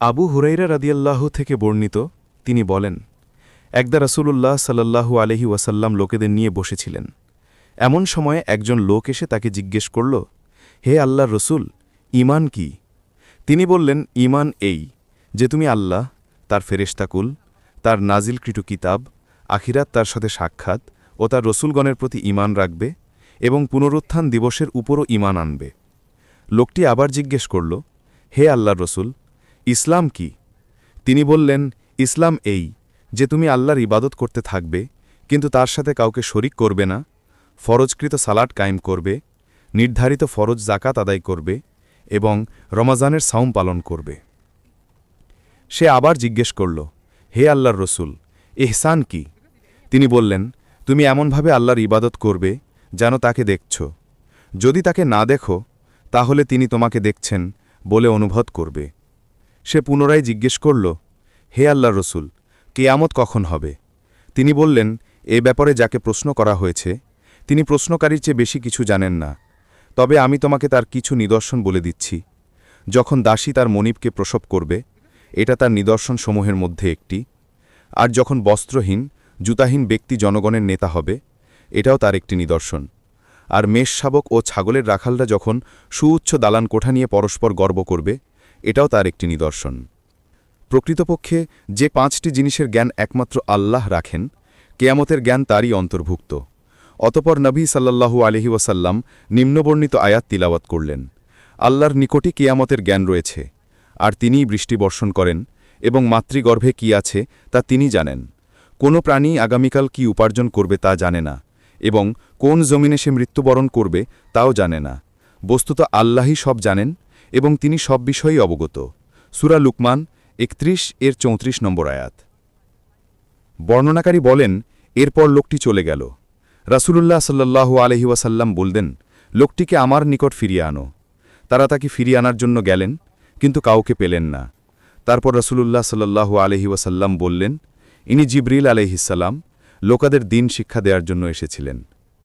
আবু হুরাইরা রাদিয়াল্লাহু থেকে বর্ণিত, তিনি বলেন, একদা রাসূলুল্লাহ সাল্লাল্লাহু আলহি ওয়াসাল্লাম লোকেদের নিয়ে বসেছিলেন। এমন সময়ে একজন লোক এসে তাকে জিজ্ঞেস করল, হে আল্লাহ রসুল ইমান কি? তিনি বললেন ইমান এই, যে তুমি আল্লাহ, তার ফেরেশতাকুল তার নাজিলকৃত কিতাব, আখিরাত তার সাথে সাক্ষাৎ ও তার রসুলগণের প্রতি ইমান রাখবে এবং পুনরুত্থান দিবসের উপরও ইমান আনবে। লোকটি আবার জিজ্ঞেস করল, হে আল্লাহ রসুল ইসলাম কি? তিনি বললেন, ইসলাম এই, যে তুমি আল্লাহর ইবাদত করতে থাকবে, কিন্তু তার সাথে কাউকে শরিক করবে না, ফরজকৃত সালাট কায়েম করবে, নির্ধারিত ফরজ জাকাত আদায় করবে এবং রমাজানের সাউম পালন করবে। সে আবার জিজ্ঞেস করল, হে আল্লাহর রসুল, এহসান কি? তিনি বললেন, তুমি এমনভাবে আল্লাহর ইবাদত করবে যেন তাকে দেখছ। যদি তাকে না দেখো, তাহলে তিনি তোমাকে দেখছেন বলে অনুভব করবে। সে পুনরায় জিজ্ঞেস করল, হে আল্লাহ রসুল, কেয়ামত কখন হবে? তিনি বললেন, এ ব্যাপারে যাকে প্রশ্ন করা হয়েছে, তিনি প্রশ্নকারীর চেয়ে বেশি কিছু জানেন না। তবে আমি তোমাকে তার কিছু নিদর্শন বলে দিচ্ছি। যখন দাসী তার মনিবকে প্রসব করবে, এটা তার নিদর্শনসমূহের মধ্যে একটি। আর যখন বস্ত্রহীন, জুতাহীন ব্যক্তি জনগণের নেতা হবে, এটাও তার একটি নিদর্শন। আর মেষ শাবক ও ছাগলের রাখালরা যখন সুউচ্চ দালান কোঠা নিয়ে পরস্পর গর্ব করবে এটাও তার একটি নিদর্শন। প্রকৃতপক্ষে যে পাঁচটি জিনিসের জ্ঞান একমাত্র আল্লাহ রাখেন, কেয়ামতের জ্ঞান তারই অন্তর্ভুক্ত। অতপর নবী সাল্লাল্লাহু আলহি ওয়াসাল্লাম নিম্নবর্ণিত আয়াত তিলাওয়াত করলেন, আল্লাহর নিকটই কেয়ামতের জ্ঞান রয়েছে, আর তিনিই বৃষ্টি বর্ষণ করেন এবং মাতৃগর্ভে কি আছে তা তিনি জানেন। কোনো প্রাণী আগামীকাল কি উপার্জন করবে তা জানে না এবং কোন জমিনে সে মৃত্যুবরণ করবে তাও জানে না। বস্তুত আল্লাহই সব জানেন এবং তিনি সব বিষয়েই অবগত। সুরা লুকমান, একত্রিশ, এর চৌত্রিশ নম্বর আয়াত। বর্ণনাকারী বলেন, এরপর লোকটি চলে গেল। রাসূলুল্লাহ সাল্লাল্লাহু আলহি ওয়াসাল্লাম বললেন, লোকটিকে আমার নিকট ফিরিয়ে আনো। তারা তাকে ফিরিয়ে আনার জন্য গেলেন, কিন্তু কাউকে পেলেন না। তারপর রসুলুল্লাহ সাল্লাল্লাহু আলহি ওয়াসাল্লাম বললেন, ইনি জিবরিল আলহিসাল্লাম লোকাদের দিন শিক্ষা দেওয়ার জন্য এসেছিলেন।